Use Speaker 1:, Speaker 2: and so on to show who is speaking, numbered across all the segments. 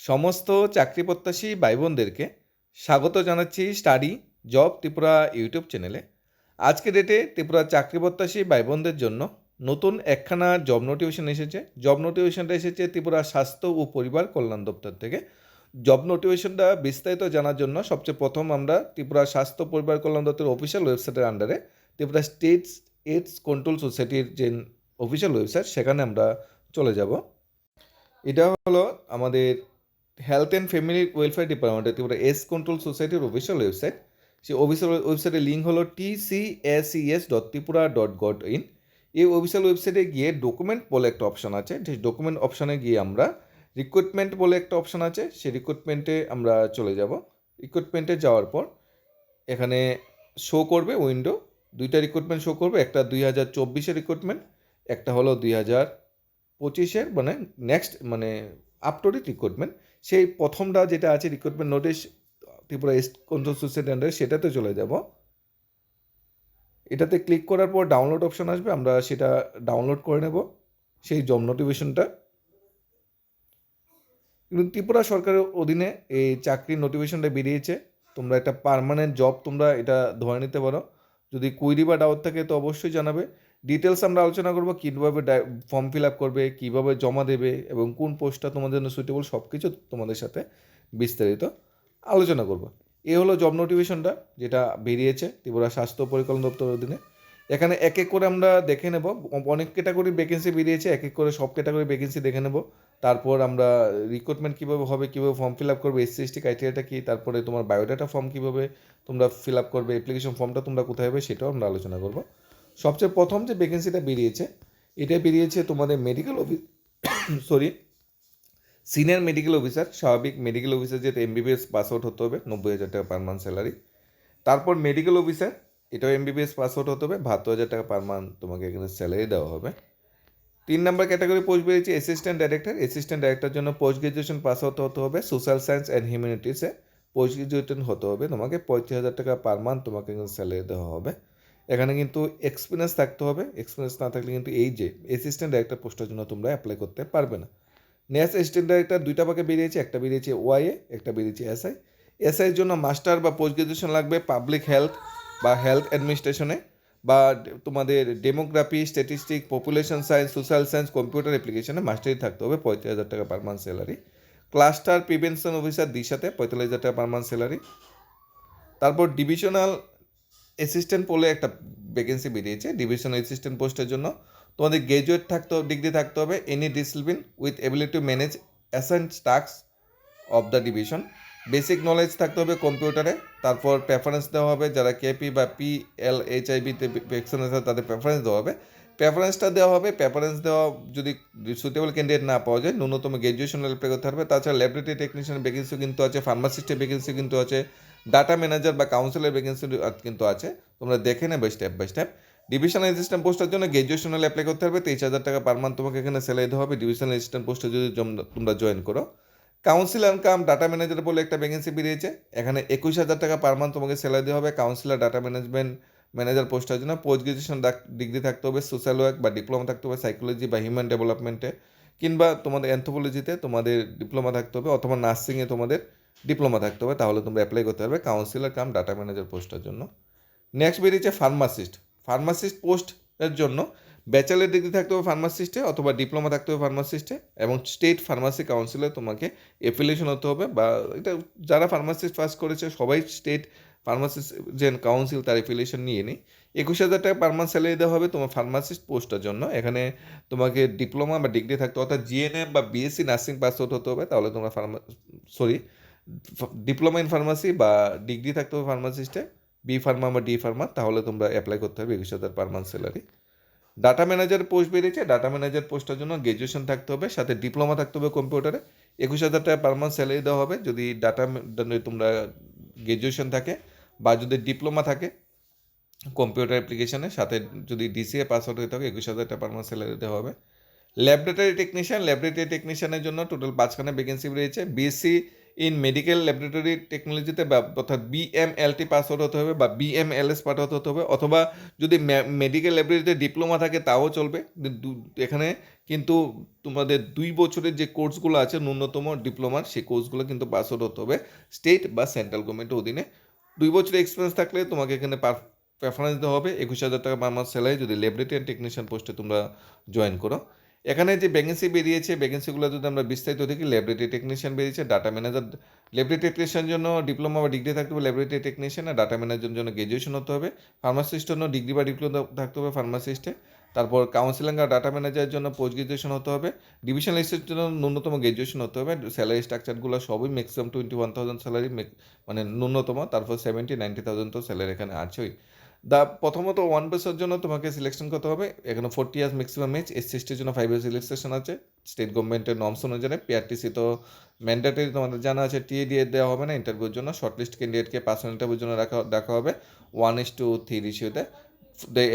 Speaker 1: সমস্ত চাকরি প্রত্যাশী ভাই বোনদেরকে স্বাগত জানাচ্ছি স্টাডি জব ত্রিপুরা ইউটিউব চ্যানেলে। আজকে ডেটে ত্রিপুরা চাকরি প্রত্যাশী ভাই বোনদের জন্য নতুন একখানা জব নোটিফিকেশন এসেছে। জব নোটিফিকেশনটা এসেছে ত্রিপুরা স্বাস্থ্য ও পরিবার কল্যাণ দপ্তর থেকে। জব নোটিফিকেশনটা বিস্তারিত জানার জন্য সবচেয়ে প্রথম আমরা ত্রিপুরা স্বাস্থ্য পরিবার কল্যাণ দপ্তরের অফিসিয়াল ওয়েবসাইটের আন্ডারে ত্রিপুরা স্টেটস এইডস কন্ট্রোল সোসাইটির যে অফিসিয়াল ওয়েবসাইট সেখানে আমরা চলে যাব। এটা হলো আমাদের হেলথ অ্যান্ড ফ্যামিলি ওয়েলফেয়ার ডিপার্টমেন্টের ত্রিপুরা এস কন্ট্রোল সোসাইটির অফিসিয়াল ওয়েবসাইট সেই অফিসিয়াল ওয়েবসাইটের লিঙ্ক হলো T C S E S dot Tripura dot gov in এই অফিসিয়াল ওয়েবসাইটে গিয়ে ডকুমেন্ট বলে একটা অপশন আছে সেই ডকুমেন্ট অপশনে গিয়ে আমরা রিক্রুটমেন্ট বলে একটা অপশন আছে, সেই রিক্রুটমেন্টে আমরা চলে যাব। রিক্রুটমেন্টে যাওয়ার পর এখানে শো করবে উইন্ডো দুইটা রিক্রুটমেন্ট শো করবে, একটা দুই হাজার চব্বিশের রিক্রুটমেন্ট একটা হলো দুই হাজার পঁচিশের মানে নেক্সট মানে আপ টু ডেট রিক্রুটমেন্ট সেই প্রথমটা যেটা আছে রিক্রুটমেন্ট নোটিশ ত্রিপুরা ইস্ট কন্ট্রোল আন্ডারে সেটাতে চলে যাব। এটাতে ক্লিক করার পর ডাউনলোড অপশন আসবে, আমরা সেটা ডাউনলোড করে নেব, সেই জব নোটিফিকেশনটা কিন্তু ত্রিপুরা সরকারের অধীনে এই চাকরির নোটিফিকেশনটা বেরিয়েছে, তোমরা একটা পার্মানেন্ট জব তোমরা এটা ধরে নিতে পারো। যদি কুইরি বা ডাউট থাকে তো অবশ্যই জানাবে। ডিটেলস আমরা আলোচনা করব, কীভাবে ফর্ম ফিল আপ করবে, কীভাবে জমা দেবে এবং কোন পোস্টটা তোমাদের জন্য সুইটেবল সব কিছু তোমাদের সাথে বিস্তারিত আলোচনা করব। এ হলো জব নোটিফিকেশনটা যেটা বেরিয়েছে ত্রিপুরা স্বাস্থ্য পরিকল্পনা দপ্তরের অধীনে। এখানে এক এক করে আমরা দেখে নেব অনেক ক্যাটাগরি ভ্যাকেন্সি বেরিয়েছে, এক এক করে সব ক্যাটাগরি ভ্যাকেন্সি দেখে নেব। তারপর আমরা রিক্রুটমেন্ট কীভাবে হবে, কীভাবে ফর্ম ফিল আপ করবে এসসি এসটি ক্রাইটেরিয়াটা কী, তারপরে তোমার বায়োডাটা ফর্ম কীভাবে তোমরা ফিল আপ করবে অ্যাপ্লিকেশন ফর্মটা তোমরা কোথায় হবে সেটাও আমরা আলোচনা করব। সবচেয়ে প্রথম যে ভ্যাকেন্সিটা বেরিয়েছে এটা বেরিয়েছে তোমাদের medical office sorry senior medical officer স্বাভাবিক মেডিকেল অফিসার যেহেতু এমবিবিএস পাস আউট হতে হবে, নব্বই হাজার টাকা পার মান্থ স্যালারি তারপর মেডিকেল অফিসার এটাও এমবিবিএস পাস আউট হতে হবে, বাহাত্তর হাজার টাকা পার মান্থ তোমাকে এখানে স্যালারি দেওয়া হবে। তিন নম্বর ক্যাটাগরি পোস্ট বেরিয়েছে অ্যাসিস্ট্যান্ট ডাইরেক্টর অ্যাসিস্ট্যান্ট ডাইরেক্টর জন্য পোস্ট গ্রাজুয়েশন পাস আউট হতে হবে সোশ্যাল সায়েন্স অ্যান্ড হিউম্যানিটিসে পোস্ট গ্রাজুয়েশন হতে হবে, তোমাকে পঁয়ত্রিশ হাজার টাকা পার মান্থ তোমাকে স্যালারি দেওয়া হবে। এখানে কিন্তু এক্সপিরিয়েন্স থাকতে হবে। এক্সপিরিয়েন্স না থাকলে কিন্তু এই যে অ্যাসিস্ট্যান্ট ডাইরেক্টর পোস্টের জন্য তোমরা অ্যাপ্লাই করতে পারবে না। নেক্সট অ্যাসিস্ট্যান্ট ডাইরেক্টর দুইটা ভাগে বেরিয়েছে, একটা বেরিয়েছে ওয়াইএ একটা বেরিয়েছে এসআই এসআইয়ের জন্য মাস্টার বা পোস্ট গ্রাজুয়েশন লাগবে পাবলিক হেলথ বা হেলথ অ্যাডমিনিস্ট্রেশনে বা তোমাদের demography statistic population science social science computer অ্যাপ্লিকেশনে মাস্টারি থাকতে হবে পঁয়ত্রিশ হাজার টাকা per month salary cluster prevention officer দিশাতে পঁয়তাল্লিশ হাজার টাকা পার মান্থ স্যালারি তারপর ডিভিশনাল অ্যাসিস্ট্যান্ট পোলে একটা ভ্যাকেন্সি বেরিয়েছে ডিভিশনাল অ্যাসিস্ট্যান্ট পোস্টের জন্য। তোমাদের গ্র্যাজুয়েট থাকতে হবে ডিগ্রি থাকতে হবে any discipline with ability to manage assigned task of the division basic knowledge থাকতে হবে কম্পিউটারে তারপর প্রেফারেন্স দেওয়া হবে, যারা K P P L H আইবিতে vaccine আছে, তাদের প্রেফারেন্স দেওয়া হবে। প্রেফারেন্সটা দেওয়া হবে প্রেফারেন্স দেওয়া যদি সুটেবল ক্যান্ডিডেট না পাওয়া যায়, ন্যূনতম গ্র্যাজুয়েশন অ্যাপ্লাই করতে হবে। তাছাড়া ল্যাবরেটরি টেকনিশিয়ান ভ্যাকেন্সি কিন্তু আছে ফার্মাসিস্টের ভ্যাকেন্সি কিন্তু আছে ডাটা ম্যানেজার বা কাউন্সিলের ভ্যাকেন্সি কিন্তু আছে। তোমরা দেখে নেবে step by step divisional assistant পোস্টের জন্য গ্র্যাজুয়েশনাল অ্যাপ্লাই করতে হবে তেইশ হাজার টাকা পার মান্থ তোমাকে এখানে স্যালারি দেওয়া হবে। ডিভিশনাল অ্যাসিস্ট্যান্ট পোস্টে যদি তোমরা জয়েন করো। কাউন্সিলর কাম ডাটা ম্যানেজার বলে একটা ভ্যাকেন্সি বেরিয়েছে। এখানে একুশ হাজার টাকা পার মান্থ তোমাকে স্যালারি দেওয়া হবে। কাউন্সিলর ডাটা ম্যানেজমেন্ট ম্যানেজার পোস্টের জন্য পোস্ট গ্রাজুয়েশন ডিগ্রি থাকতে হবে। সোশ্যাল ওয়ার্ক বা ডিপ্লোমা থাকতে হবে। সাইকোলজি বা হিউম্যান ডেভেলপমেন্টে কিংবা তোমাদের অ্যান্থোপোলজিতে তোমাদের ডিপ্লোমা থাকতে হবে। অথবা নার্সিংয়ে তোমাদের ডিপ্লোমা থাকতে হবে, তাহলে তোমরা অ্যাপ্লাই করতে পারবে কাউন্সিলর কাম ডাটা ম্যানেজার পোস্টের জন্য। নেক্সট বেরিয়েছে ফার্মাসিস্ট ফার্মাসিস্ট পোস্টের জন্য ব্যাচেলার ডিগ্রি থাকতে হবে ফার্মাসিস্টে অথবা ডিপ্লোমা থাকতে হবে ফার্মাসিস্টে এবং স্টেট ফার্মাসি কাউন্সিলে তোমাকে এফিলিয়েশন হতে হবে বা এটা যারা ফার্মাসিস্ট পাস করেছে সবাই স্টেট ফার্মাসিস্ট যে কাউন্সিল তার এফিলিয়েশন নিয়ে নিই। একুশ হাজার টাকা পার মান্থ স্যালারি দেওয়া হবে তোমার ফার্মাসিস্ট পোস্টের জন্য। এখানে তোমাকে ডিপ্লোমা বা ডিগ্রি থাকতে অর্থাৎ জিএনএম বা বিএসসি নার্সিং পাস আউট হতে হবে, তাহলে তোমরা pharma sorry diploma in pharmacy বা ডিগ্রি থাকতে হবে ফার্মাসিস্টে বি ফার্মা বা ডি ফার্মা তাহলে তোমরা অ্যাপ্লাই করতে হবে একুশ হাজার per month salary data manager post বেরিয়েছে ডাটা ম্যানেজার পোস্টের জন্য গ্র্যাজুয়েশন থাকতে হবে, সাথে ডিপ্লোমা থাকতে হবে কম্পিউটারে একুশ হাজার টাকা পার মান্থ স্যালারি দেওয়া হবে, যদি ডাটা তোমরা গ্র্যাজুয়েশন থাকে বা যদি ডিপ্লোমা থাকে কম্পিউটার অ্যাপ্লিকেশনে সাথে যদি ডিসিএ পাস আউট হয়ে থাকে, একুশ হাজার টাকা পার মান্থ স্যালারি দেওয়া হবে। ল্যাবরেটরি টেকনিশিয়ান ল্যাবরেটরি টেকনিশিয়ানের জন্য টোটাল পাঁচখানা ভ্যাকেন্সি রয়েছে বিএসসি ইন মেডিকেল ল্যাবরেটরি টেকনোলজিতে অর্থাৎ বিএমএলটি পাস আউট হতে হবে বা বিএমএলএস পাস আউট হতে হবে, অথবা যদি মেডিকেল ল্যাবরেটরিতে ডিপ্লোমা থাকে তাও চলবে। এখানে কিন্তু তোমাদের দুই বছরের যে কোর্সগুলো আছে, ন্যূনতম ডিপ্লোমার, সেই কোর্সগুলো কিন্তু পাস আউট হতে হবে স্টেট বা সেন্ট্রাল গভর্নমেন্টের অধীনে। দুই বছরের এক্সপিরিয়েন্স থাকলে তোমাকে এখানে প্রেফারেন্স দেওয়া হবে। একুশ হাজার টাকা পার মাস স্যালারি যদি ল্যাবরেটরি অ্যান্ড টেকনিশিয়ান পোস্টে তোমরা জয়েন করো। এখানে যে ভ্যাকেন্সি বেরিয়েছে ভ্যাকেন্সিগুলো যদি আমরা বিস্তারিত দেখি ল্যাবরেটরি টেকনিশিয়ান বেরিয়েছে ডাটা ম্যানেজার ল্যাবরেটরি টেকনিশিয়ান জন্য ডিপ্লোমা বা ডিগ্রি থাকতে হবে ল্যাবরেটরি টেকনিশিয়ান আর ডাটা ম্যানেজারের জন্য গ্র্যাজুয়েশন হতে হবে। ফার্মাসিস্টের জন্য ডিগ্রি বা ডিপ্লোমা থাকতে হবে ফার্মাসিস্টে তারপর কাউন্সিলিং আর ডাটা ম্যানেজারের জন্য পোস্ট গ্রাজুয়েশন হতে হবে। ডিভিশন লিস্টের জন্য ন্যূনতম গ্রাজুয়েশন হতে হবে। স্যালারি স্ট্রাকচারগুলো সবই maximum twenty one thousand salary মানে ন্যূনতম। তারপর সেভেন্টি নাইনটি থাউজেন্ড তো স্যালারি এখানে আছেই। দা প্রথমত ওয়ান বেসের জন্য তোমাকে সিলেকশন করতে হবে। এখানে ফোর্টি ইয়ার্স ম্যাক্সিমাম এজ এস সিক্সটির জন্য ফাইভ ইয়ার্স রিলেক্সেশন আছে। স্টেট গভর্নমেন্টের নর্মস অনুযায়ী পিআরটিসি তো ম্যান্ডেটরি তোমাদের জানা আছে টিএ দিয়ে দেওয়া হবে না। ইন্টারভিউর জন্য শর্টলিস্ট ক্যান্ডিডেটকে পার্সোনাল ইন্টারভিউর জন্য রাখা দেখা হবে। ওয়ান ইস টু থ্রি রেশিওতে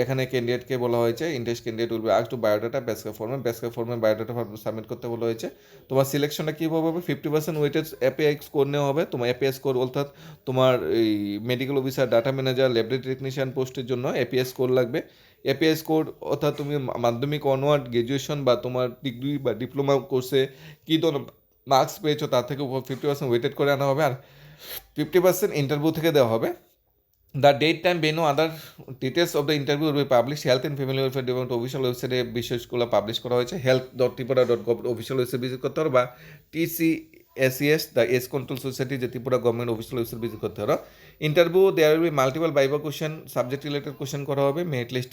Speaker 1: এখানে ক্যান্ডিডেটকে বলা হয়েছে ইন্টারেস্ট ক্যান্ডিডেট উইল বি আস টু বায়োডাটা বেসকে ফর্মে বেসকে ফর্মে বায়োডাটা ফর্ম সাবমিট করতে বলা হয়েছে। তোমার সিলেকশনটা কীভাবে হবে? Fifty percent weightage API score নেওয়া হবে। তোমার এপিআই স্কোর অর্থাৎ তোমার এই medical officer data manager laboratory technician পোস্টের জন্য এপিআই স্কোর লাগবে। এপিআই স্কোর অর্থাৎ তুমি মাধ্যমিক অনওয়ার্ড গ্র্যাজুয়েশন বা তোমার ডিগ্রি বা ডিপ্লোমা কোর্সে কী ধরনের মার্কস পেয়েছ, তার থেকে ফিফটি পার্সেন্ট ওয়েটেড করে আনা হবে। আর ফিফটি পার্সেন্ট ইন্টারভিউ থেকে দেওয়া হবে। The date time venue other details of the interview will be publish health and family welfare department official ওয়েবসাইটে বিষয়গুলো পাবলিশ করা হয়েছে health dot Tripura dot gov official website visit করতে হবে বা TC ACS the AIDS control society যে Tripura government official website visit করতে হবে। Interview there will be multiple viva question subject related question করা হবে। মেরিট লিস্ট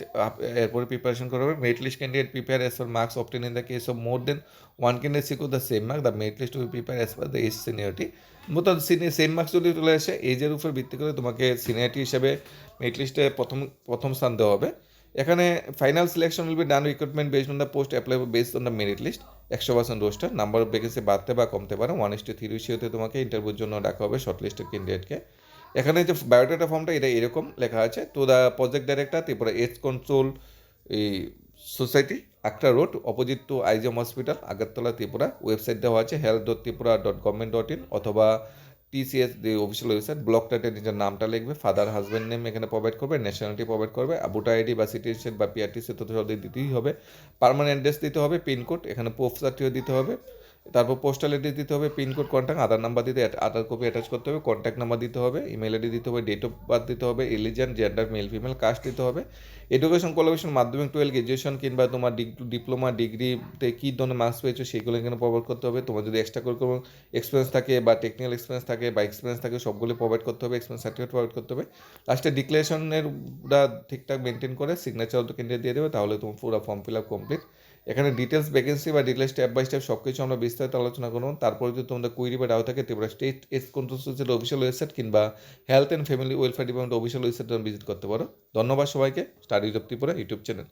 Speaker 1: এরপরে preparation করা হবে। Merit list candidate prepare as for marks obtained in the case of more than one candidate secure the same mark the merit list will prepare as per the age seniority মতো same marks যদি চলে আসে এজের উপর ভিত্তি করে তোমাকে seniority হিসেবে মেরিট লিস্টে প্রথম প্রথম স্থান দেওয়া হবে। এখানে final selection will be done recruitment based on the post apply based on the merit list একশো percent roster number of vacancy বাড়তে বা কমতে পারে। ওয়ান ইস টু থ্রি রেশিওতে তোমাকে ইন্টারভিউর জন্য ডাকা হবে শর্ট লিস্টের ক্যান্ডিডেটকে এখানে যে বায়োডাটা ফর্মটা এটা এরকম লেখা আছে। তো the project director Tripura AIDS control এই society Akhaura road opposite to IGM hospital Agartala Tripura. Website দেওয়া আছে health dot Tripura dot government dot in অথবা টিসিএস যে অফিসিয়াল ওয়েবসাইট ব্লকটাতে নিজের নামটা লিখবে ফাদার হাজব্যান্ড নেম এখানে প্রোভাইড করবে ন্যাশনালিটি প্রোভাইড করবে ভোটার আইডি বা সিটিজেন বা পিআরটিসি তথ্য দিতেই হবে। পার্মানেন্ট অ্যাড্রেস দিতে হবে পিনকোড এখানে পোস্ট সার্টিফিকেট দিতে হবে। তারপর পোস্টাল অ্যাড্রেস দিতে হবে পিনকোড কন্ট্যাক্ট আধার নাম্বার দিতে আধার কপি অ্যাটাচ করতে হবে কন্ট্যাক্ট নাম্বার দিতে হবে ইমেল আইডি দিতে হবে ডেট অফ বার্থ দিতে হবে religion gender male female caste দিতে হবে। এডুকেশন কোয়ালিফিকেশন মাধ্যমিক টুয়েলভ গ্রাজুয়েশন কিংবা তোমার ডিপ্লোমা ডিগ্রিতে কী ধরনের মার্কস পেয়েছ সেগুলো এখানে প্রোভাইড করতে হবে। তোমার যদি এক্সট্রা কারিকুলাম এক্সপিরিয়েন্স থাকে বা টেকনিক্যাল এক্সপিরিয়েন্স থাকে বা এক্সপিরিয়েন্স থাকে, সবগুলো প্রোভাইড করতে হবে এক্সপিরিয়েন্স সার্টিফিকেট প্রোভাইড করতে হবে। লাস্টে ডিক্লারেশনের ঠিকঠাক মেনটেন করে সিগনেচার তো কেন্দ্রে দিয়ে দেবে, তাহলে তোমার পুরো ফর্ম ফিল আপ কমপ্লিট এখানে ডিটেলস ভ্যাকেন্সি বা ডিটেলস স্টেপ বাই স্টেপ সব কিছু আমরা বিস্তারিত আলোচনা করব। তারপরে যদি তোমাদের কুইরি বা ডাউ থাকে, ত্রিপুরা স্টেট এস কন্ট্রোল সোসাইটির অফিসিয়াল ওয়েবসাইট কিংবা health and family welfare department official website visit করতে পারো। ধন্যবাদ সবাইকে। Studies of Tripura YouTube channel.